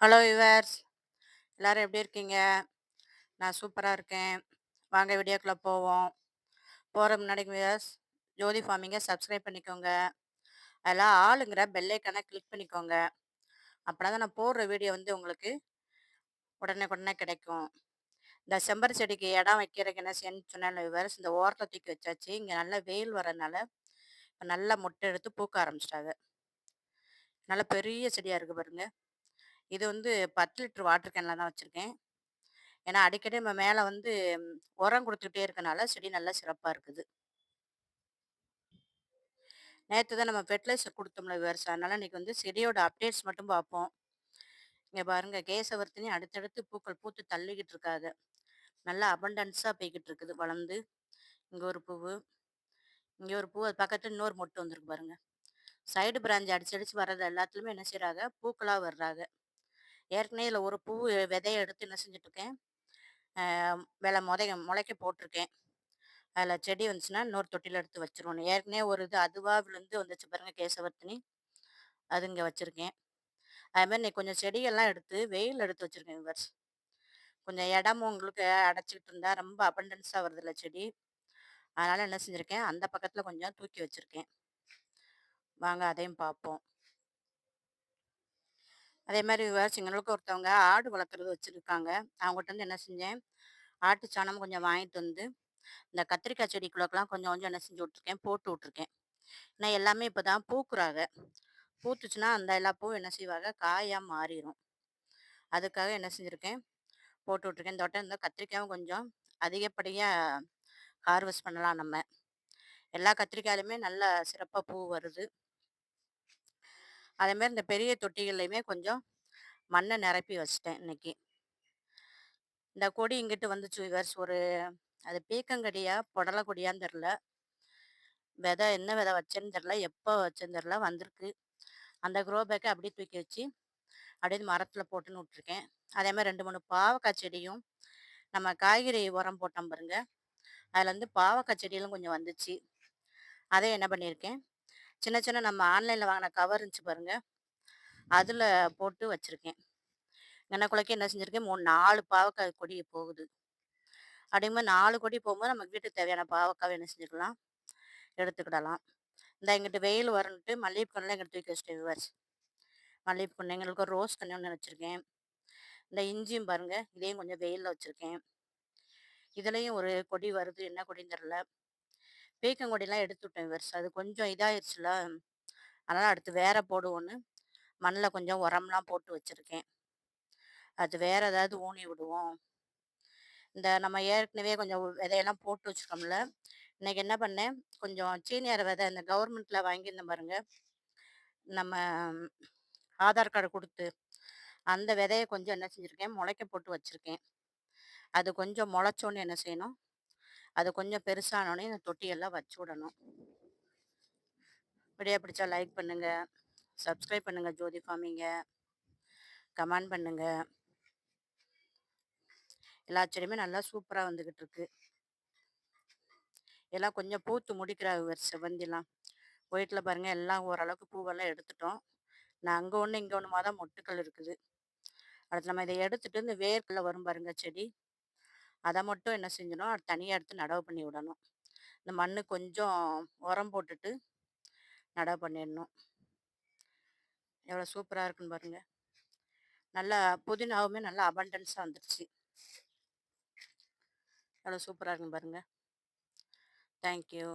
Hello yours எல்லோரும் எப்படி இருக்கீங்க? நான் சூப்பராக இருக்கேன். வாங்க வீடியோக்குள்ளே போவோம். போகிற முன்னாடி யுவர்ஸ் ஜோதி ஃபார்மிங்கை சப்ஸ்கிரைப் பண்ணிக்கோங்க. அதெல்லாம் ஆளுங்கிற பெல்லைக்கான கிளிக் பண்ணிக்கோங்க. அப்படின்னா தான் நான் போடுற வீடியோ வந்து உங்களுக்கு உடனே உடனே கிடைக்கும். இந்த செம்பர் செடிக்கு இடம் வைக்கிறதுக்கு என்ன செய்யணும்னு சொன்னேன் விவர்ஸ் இந்த ஓரத்தில் தூக்கி வச்சாச்சு. இங்கே நல்லா வெயில் வரதுனால இப்போ நல்லா முட்டை எடுத்து பூக்க ஆரம்பிச்சிட்டாங்க. நல்லா பெரிய செடியாக இருக்குது பாருங்கள் இது வந்து பத்து லிட்டர் வாட்டர் கேனில் தான் வச்சுருக்கேன். ஏன்னா அடிக்கடி நம்ம மேலே வந்து உரம் கொடுத்துக்கிட்டே இருக்கனால செடி நல்லா சிறப்பாக இருக்குது. நேற்று தான் நம்ம ஃபெர்டிலைசர் கொடுத்தோம்ல விவசாயம் அதனால இன்னைக்கு வந்து செடியோட அப்டேட்ஸ் மட்டும் பார்ப்போம் இங்கே பாருங்க கேசவர்த்தினி அடுத்தடுத்து பூக்கள் பூத்து தள்ளிக்கிட்டு இருக்காங்க நல்லா அபண்டன்ஸாக போய்கிட்டு இருக்குது வளர்ந்து. இங்கே ஒரு பூவு இங்கே ஒரு பூ அது பக்கத்துல இன்னொரு மொட்டு வந்திருக்கு பாருங்க. சைடு பிரான்ச் அடிச்சு அடிச்சு வர்றது எல்லாத்துலேயுமே என்ன செய்கிறாங்க பூக்களாக வர்றாங்க ஏற்கனவே இதில் ஒரு பூ விதைய எடுத்து என்ன செஞ்சிட்ருக்கேன். வெலை ஆஹ் விலை முதைய முளைக்க போட்டிருக்கேன் அதில் செடி வந்துச்சுன்னா இன்னொரு தொட்டியில் எடுத்து வச்சிருவோம் ஏற்கனவே ஒரு இது அதுவாக விழுந்து வந்துச்சு பாருங்க கேசவர்த்தினி. அது இங்கே வச்சுருக்கேன். அதுமாதிரி நீ இன்னைக்கு கொஞ்சம் செடிகள்லாம் எடுத்து வெயில் எடுத்து வச்சுருக்கேன் விவர்ஸ். கொஞ்சம் இடமும் உங்களுக்கு அடைச்சிக்கிட்டு இருந்தால் ரொம்ப அபண்டன்ஸாக வருதுல்ல செடி. அதனால் என்ன செஞ்சுருக்கேன் அந்த பக்கத்தில் கொஞ்சம் தூக்கி வச்சுருக்கேன். வாங்க அதையும் பார்ப்போம். அதே மாதிரி விவர்ஸ் எங்களுக்கு ஒருத்தவங்க ஆடு வளர்க்குறது வச்சுருக்காங்க. அவங்ககிட்ட வந்து என்ன செஞ்சேன் ஆட்டு சாணம் கொஞ்சம் வாங்கிட்டு வந்து இந்த கத்திரிக்காய் செடிக்குள்ளக்கெல்லாம் கொஞ்சம் கொஞ்சம் என்ன செஞ்சு விட்ருக்கேன் போட்டு விட்ருக்கேன் ஏன்னா எல்லாமே இப்போ தான் பூக்குறாங்க. பூத்துச்சுன்னா அந்த எல்லா பூவும் என்ன செய்வாங்க காயாக மாறிடும் அதுக்காக என்ன செஞ்சுருக்கேன் போட்டு விட்ருக்கேன் இந்த வட்டம் இந்த கத்திரிக்காயும் கொஞ்சம் அதிகப்படியாக ஹார்வெஸ்ட் பண்ணலாம் நம்ம. எல்லா கத்திரிக்காயிலுமே நல்ல சிறப்பாக பூ வருது. அதே மாதிரி இந்த பெரிய தொட்டிகள்லையுமே கொஞ்சம் மண்ணை நிரப்பி வச்சிட்டேன் இன்னைக்கு. இந்த கொடி இங்கிட்டு வந்துச்சு விவர்ஸ் ஒரு அது பீக்கங்கடியா புடலை கொடியான்னு தெரில விதை என்ன விதை வச்சேன்னு தெரில எப்போ வச்சேன்னு தெரில வந்திருக்கு. அந்த க்ரோ பேக்கை அப்படியே தூக்கி வச்சு அப்படியே மரத்தில் போட்டுன்னு விட்ருக்கேன் அதே மாதிரி ரெண்டு மூணு பாவக்காய் செடியும் நம்ம காய்கறி உரம் போட்டோம் பாருங்க. அதில் வந்து பாவக்காய் செடியெல்லாம் கொஞ்சம் வந்துச்சு. அதை என்ன பண்ணியிருக்கேன் சின்ன சின்ன நம்ம ஆன்லைனில் வாங்கின கவர் இருந்துச்சு பாருங்க. அதில் போட்டு வச்சுருக்கேன். எனக்குள்ளக்கே என்ன செஞ்சுருக்கேன்? மூணு நாலு பாவக்காய் கொடி போகுது. அப்படிங்கும்போது நாலு கொடி போகும்போது நமக்கு வீட்டுக்கு தேவையான பாவக்காய் என்ன செஞ்சுக்கலாம்? எடுத்துக்கிடலாம். இந்த எங்கிட்ட வெயில் வரணுட்டு மல்லிகைப்பூ கண்ணில் எங்கிட்ட தூக்கி வச்சுட்டேன் விவர்ஸ் மல்லிகைப்பூ எங்களுக்கு ஒரு ரோஸ் கன்று ஒன்று வச்சுருக்கேன். இந்த இஞ்சியும் பாருங்கள் இதையும் கொஞ்சம் வெயிலில் வச்சுருக்கேன். இதுலேயும் ஒரு கொடி வருது என்ன கொடின்னு தெரில பீக்கங்கொடிலாம் எடுத்து விட்டேன் விவர்ஸ் அது கொஞ்சம் இதாயிருச்சுல அதனால் அடுத்து வேற போடுவோன்னு மண்ணில் கொஞ்சம் உரம்லாம் போட்டு வச்சுருக்கேன். அது வேற ஏதாவது ஊனி விடுவோம். இந்த நம்ம ஏற்கனவே கொஞ்சம் விதையெல்லாம் போட்டு வச்சுருக்கோம்ல. இன்னைக்கு என்ன பண்ணேன்? கொஞ்சம் சீனியர் விதை இந்த கவர்மெண்ட்டில் வாங்கியிருந்தேன் பாருங்க. நம்ம ஆதார் கார்டு கொடுத்து அந்த விதைய கொஞ்சம் என்ன செஞ்சுருக்கேன்? முளைக்க போட்டு வச்சுருக்கேன். அது கொஞ்சம் முளைச்சோன்னு என்ன செய்யணும்? அது கொஞ்சம் பெருசானோடனே இந்த தொட்டியெல்லாம் வச்சு விடணும். வீடியோ பிடிச்சா லைக் பண்ணுங்க. சப்ஸ்கிரைப் பண்ணுங்க ஜோதி ஃபார்மிங்க. கமெண்ட் பண்ணுங்க. எல்லா செடியுமே நல்லா சூப்பராக வந்துக்கிட்டு இருக்கு. எல்லாம் கொஞ்சம் பூத்து முடிக்கிற செவ்வந்திலாம். ஒயிட்டில் பாருங்கள் எல்லாம் ஓரளவுக்கு பூவெல்லாம் எடுத்துட்டோம். நான் அங்கே ஒன்று இங்கே ஒன்றுமா தான் மொட்டுக்கள் இருக்குது. அடுத்து நம்ம இதை எடுத்துட்டு இந்த வேர்க்கில் வரும் பாருங்க செடி. அதை மட்டும் என்ன செஞ்சிடணும் அது தனியாக எடுத்து நடவு பண்ணி விடணும். இந்த மண் கொஞ்சம் உரம் போட்டுட்டு நடவு பண்ணிடணும். எவ்வளோ சூப்பராக இருக்குன்னு பாருங்கள் நல்லா புதினாவுமே நல்லா அபண்டன்ஸாக வந்துடுச்சு எவ்வளோ சூப்பராக இருக்குன்னு பாருங்கள் தேங்க்யூ